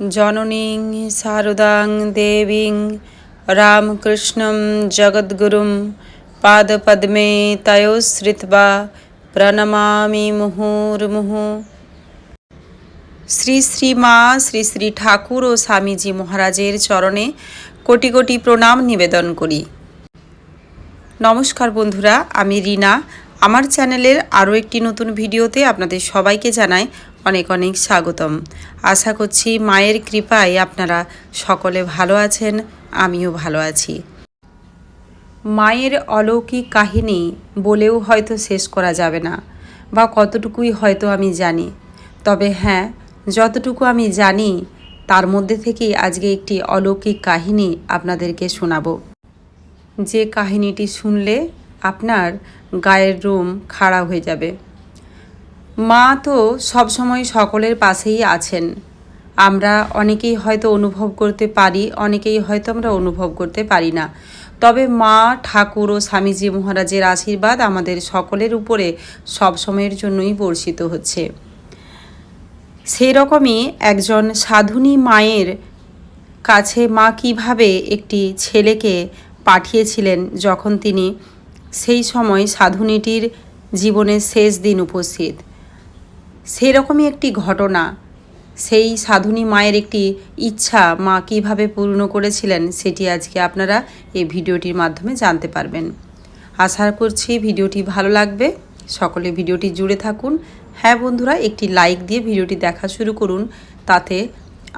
জননীং শারদাং দেবীং রামকৃষ্ণং জগদ্গুরুম, পাদপদ্মে তয়োশ্রিত্বা, প্রণমামি মুহুর্মুহু। শ্রী শ্রী মা, শ্রী শ্রী ঠাকুর ও স্বামীজি মহারাজের চরণে কোটি কোটি প্রণাম নিবেদন করি। নমস্কার বন্ধুরা, আমি রিনা। আমার চ্যানেলের আরও একটি নতুন ভিডিওতে আপনাদের সবাইকে জানাই অনেক অনেক স্বাগতম। আশা করছি মায়ের কৃপায় আপনারা সকলে ভালো আছেন, আমিও ভালো আছি। মায়ের অলৌকিক কাহিনী বলেও হয়তো শেষ করা যাবে না, বা কতটুকুই হয়তো আমি জানি। তবে হ্যাঁ যতটুকু আমি জানি, তার মধ্যে থেকেই আজকে একটি অলৌকিক কাহিনী আপনাদেরকে শোনাবো। যে কাহিনীটি শুনলে আপনার গায়ের রুম খাড়া হয়ে যাবে। মা তো সবসময় সকলের পাশেই আছেন। আমরা অনেকেই হয়তো অনুভব করতে পারি, অনেকেই হয়তো আমরা অনুভব করতে পারি না। তবে মা, ঠাকুর ও স্বামীজি মহারাজের আশীর্বাদ আমাদের সকলের উপরে সব সময়ের জন্যই বর্ষিত হচ্ছে। সেই রকমই একজন সাধুনী মায়ের কাছে মা কীভাবে একটি ছেলেকে পাঠিয়েছিলেন যখন তিনি সেই সময় সাধুনীটির জীবনের শেষ দিন উপস্থিত? সেই রকমই একটি ঘটনা। সেই সাধুনী মায়ের একটি ইচ্ছা মা কীভাবে পূর্ণ করেছিলেন সেটি আজকে আপনারা এই ভিডিওটির মাধ্যমে জানতে পারবেন। আশা করছি ভিডিওটি ভালো লাগবে। সকলে ভিডিওটি জুড়ে থাকুন। হ্যাঁ বন্ধুরা, একটি লাইক দিয়ে ভিডিওটি দেখা শুরু করুন। তাতে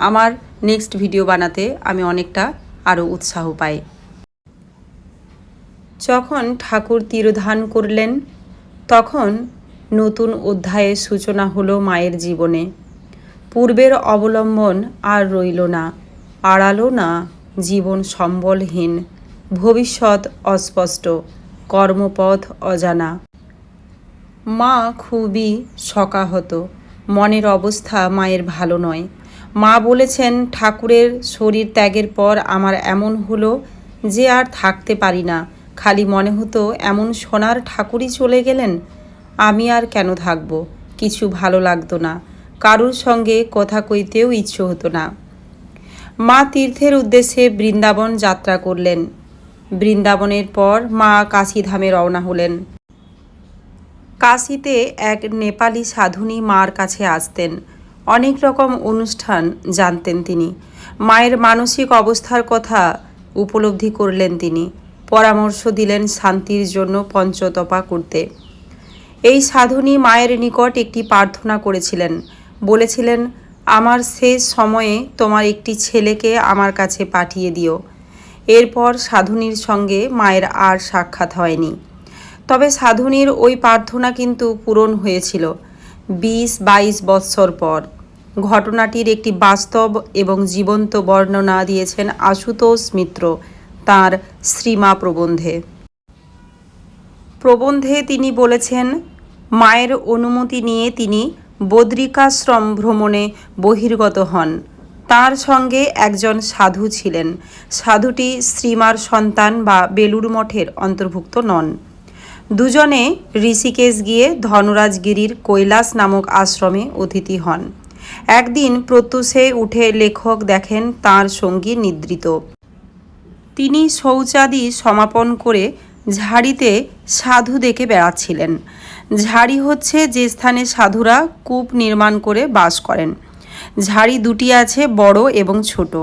আমার নেক্সট ভিডিও বানাতে আমি অনেকটা আরও উৎসাহ পাই। যখন ঠাকুর তিরোধান করলেন, তখন নতুন অধ্যায়ের সূচনা হলো মায়ের জীবনে। পূর্বের অবলম্বন আর রইল না, আড়ালো না, জীবন সম্বলহীন, ভবিষ্যৎ অস্পষ্ট, কর্মপথ অজানা। মা খুবই শকাহত, মনের অবস্থা মায়ের ভালো নয়। মা বলেছেন, ঠাকুরের শরীর ত্যাগের পর আমার এমন হলো যে আর থাকতে পারি না। খালি মনে হতো, এমন সোনার ঠাকুরই চলে গেলেন আমি আর কেন থাকব? কিছু ভালো লাগতো না। কারুর সঙ্গে কথা কইতেও ইচ্ছে হতো না। মা তীর্থের উদ্দেশ্যে বৃন্দাবন যাত্রা করলেন। বৃন্দাবনের পর মা কাশীধামে রওনা হলেন। কাশিতে এক নেপালি সাধুনী মার কাছে আসতেন। অনেক রকম অনুষ্ঠান জানতেন তিনি। মায়ের মানসিক অবস্থার কথা উপলব্ধি করলেন তিনি। পরামর্শ দিলেন শান্তির জন্য পঞ্চতপা করতে। এই সাধুনী মায়ের নিকট একটি প্রার্থনা করেছিলেন। বলেছিলেন, আমার শেষ সময়ে তোমার একটি ছেলেকে আমার কাছে পাঠিয়ে দিও। এরপর সাধুনীর সঙ্গে মায়ের আর সাক্ষাৎ হয়নি তবে সাধুনীর ওই প্রার্থনা কিন্তু পূরণ হয়েছিল বিশ বাইশ বৎসর পর। ঘটনাটির একটি বাস্তব এবং জীবন্ত বর্ণনা দিয়েছেন আশুতোষ মিত্র, তার শ্রীমা প্রবন্ধে। প্রবন্ধে তিনি বলেছেন মায়ের অনুমতি নিয়ে তিনি বদ্রিকাশ্রম ভ্রমণে বহির্গত হন। তার সঙ্গে একজন সাধু ছিলেন। সাধুটি শ্রীমার সন্তান বা বেলুর মঠের অন্তর্ভুক্ত নন। দুজনে ঋষিকেশ গিয়ে ধনরাজগিরির কৈলাস নামক আশ্রমে অতিথি হন। একদিন প্রত্যুষে উঠে লেখক দেখেন তার সঙ্গী নিদ্রিত। তিনি শৌচাদি সমাপন করে ঝাড়িতে সাধু দেখে বেড়াচ্ছিলেন। ঝাড়ি হচ্ছে যে স্থানে সাধুরা কূপ নির্মাণ করে বাস করেন। ঝাড়ি দুটি আছে, বড় এবং ছোট।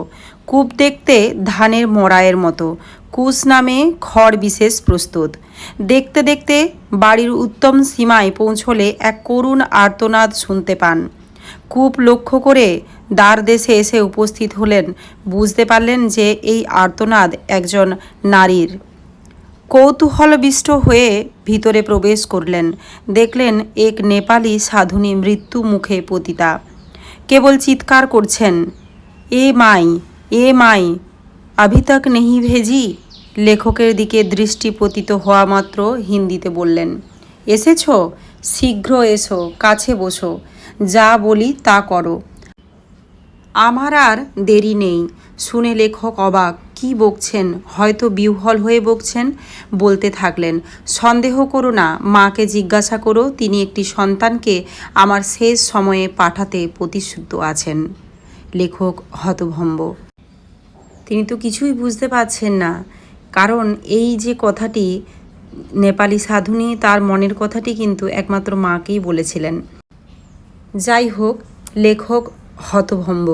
কূপ দেখতে ধানের মড়ায়ের মতো। কুশ নামে খড় বিশেষ প্রস্তুত। দেখতে দেখতে বাড়ির উত্তম সীমায় পৌঁছলে এক করুণ আর্তনাদ শুনতে পান। কূপ লক্ষ্য করে দ্বার দেশে এসে উপস্থিত হলেন। বুঝতে পারলেন যে এই আর্তনাদ একজন নারীর। কৌতূহলবিষ্ট হয়ে ভিতরে প্রবেশ করলেন। দেখলেন এক নেপালি সাধুনী মৃত্যু মুখে পতিতা। কেবল চিৎকার করছেন, এ মাই এ মাই আভি তক নেহি ভেজি? লেখকের দিকে দৃষ্টি পতিত হওয়া মাত্র হিন্দিতে বললেন, এসেছ? শীঘ্র এসো, কাছে বসো, যা বলি তা করো। আমার আর দেরি নেই, শুনে লেখক অবাক। কি বকছেন? হয়তো বিহ্বল হয়ে বকছেন বলতে থাকলেন। সন্দেহ করো না, মাকে জিজ্ঞাসা করো, তিনি একটি সন্তানকে আমার শেষ সময়ে পাঠাতে প্রতিশ্রুত আছেন। লেখক হতভম্ব। তিনি তো কিছুই বুঝতে পারছেন না। কারণ এই যে কথাটি নেপালি সাধুনি তার মনের কথাটি কিন্তু একমাত্র মাকেই বলেছিলেন। যাই হোক, লেখক হতভম্ব।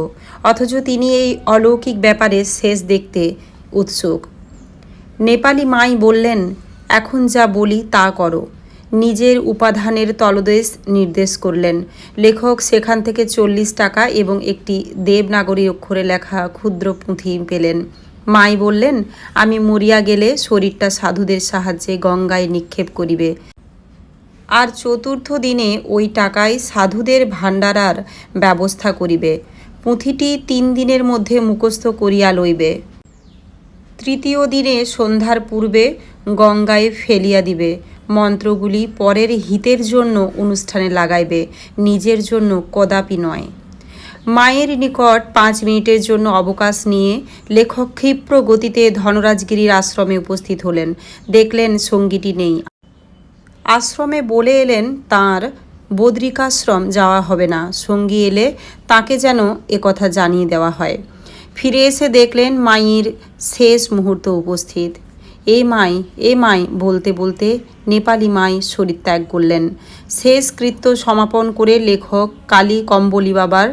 অথচ তিনি এই অলৌকিক ব্যাপারে শেষ দেখতে উৎসুক। নেপালি মাই বললেন, এখন যা বলি তা করো। নিজের উপাধানের তলদেশ নির্দেশ করলেন। লেখক সেখান থেকে চল্লিশ টাকা এবং একটি দেবনাগরী অক্ষরে লেখা ক্ষুদ্র পুঁথি পেলেন। মাই বললেন, আমি মরিয়া গেলে শরীরটা সাধুদের সাহায্যে গঙ্গায় নিক্ষেপ করিবে। আর চতুর্থ দিনে ওই টাকায় সাধুদের ভাণ্ডারার ব্যবস্থা করিবে। পুঁথিটি তিন দিনের মধ্যে মুখস্থ করিয়া লইবে। তৃতীয় দিনে সন্ধ্যার পূর্বে গঙ্গায় ফেলিয়া দিবে। মন্ত্রগুলি পরের হিতের জন্য অনুষ্ঠানে লাগাইবে, নিজের জন্য কদাপি নয়। মায়ের নিকট পাঁচ মিনিটের জন্য অবকাশ নিয়ে লেখক ক্ষিপ্র গতিতে ধনরাজগিরির আশ্রমে উপস্থিত হলেন। দেখলেন সঙ্গীটি নেই। আশ্রমে বলে এলেন, তার বদ্রিকাশ্রম যাওয়া হবে না। সঙ্গী এলে তাকে যেন একথা জানিয়ে দেওয়া হয়। ফিরে এসে দেখলেন মায়ের শেষ মুহূর্ত উপস্থিত। এ মাই এ মাই, বলতে বলতে নেপালি মাই শরীর ত্যাগ করলেন। শেষ কৃত্য সমাপন করে লেখক কালী কম্বলি বাবার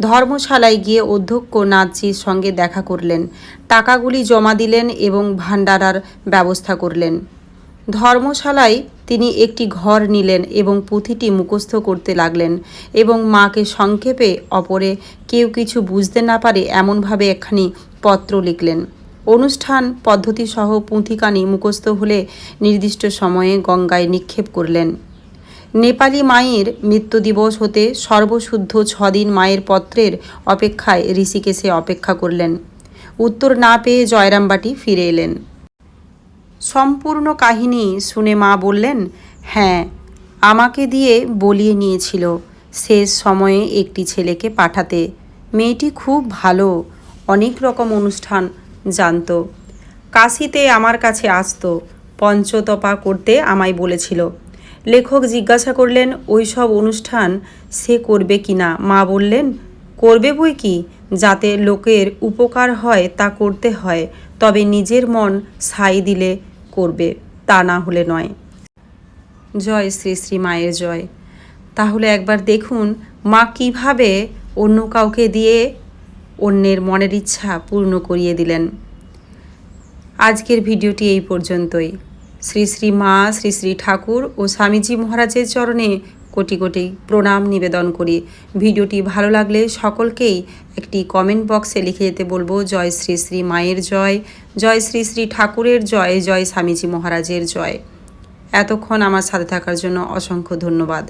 ধর্মশালায় গিয়ে অধ্যক্ষ নাথজির সঙ্গে দেখা করলেন। টাকাগুলি জমা দিলেন এবং ভাণ্ডারার ব্যবস্থা করলেন। ধর্মশালায় তিনি একটি ঘর নিলেন এবং পুঁথিটি মুখস্থ করতে লাগলেন এবং মাকে সংক্ষেপে, অপরে কেউ কিছু বুঝতে না পারে এমনভাবে একখানি পত্র লিখলেন। অনুষ্ঠান পদ্ধতিসহ পুঁথিকানি মুখস্থ হলে নির্দিষ্ট সময়ে গঙ্গায় নিক্ষেপ করলেন। নেপালি মায়ের মৃত্যু দিবস হতে সর্বশুদ্ধ ছদিন মায়ের পত্রের অপেক্ষায় ঋষিকেশে অপেক্ষা করলেন। উত্তর না পেয়ে জয়রামবাটি ফিরে এলেন। সম্পূর্ণ কাহিনী শুনে মা বললেন হ্যাঁ আমাকে দিয়ে বলিয়ে নিয়েছিল শেষ সময়ে একটি ছেলেকে পাঠাতে। মেয়েটি খুব ভালো, অনেক রকম অনুষ্ঠান জানতো। কাশিতে আমার কাছে আসতো, পঞ্চতপা করতে আমায় বলেছিল। লেখক জিজ্ঞাসা করলেন ওই সব অনুষ্ঠান সে করবে কি না? মা বললেন, করবে বই কি? যাতে লোকের উপকার হয় তা করতে হয়, তবে নিজের মন সাই দিলে করবে, তা না হলে নয়। জয় শ্রী শ্রী মায়ের জয়। তাহলে একবার দেখুন মা কীভাবে অন্য কাউকে দিয়ে অন্যের মনের ইচ্ছা পূর্ণ করিয়ে দিলেন। আজকের ভিডিওটি এই পর্যন্তই। শ্রী শ্রী মা, শ্রী শ্রী ঠাকুর ও স্বামীজি মহারাজের চরণে কোটি কোটি প্রণাম, নিবেদন করি। ভিডিওটি ভালো লাগলে সকলকেই একটি কমেন্ট বক্সে লিখে যেতে বলব, জয় শ্রী শ্রী মায়ের জয় জয় শ্রী শ্রী ঠাকুরের জয় জয় স্বামীজি মহারাজের জয়। এতক্ষণ আমার সাথে থাকার জন্য অসংখ্য ধন্যবাদ।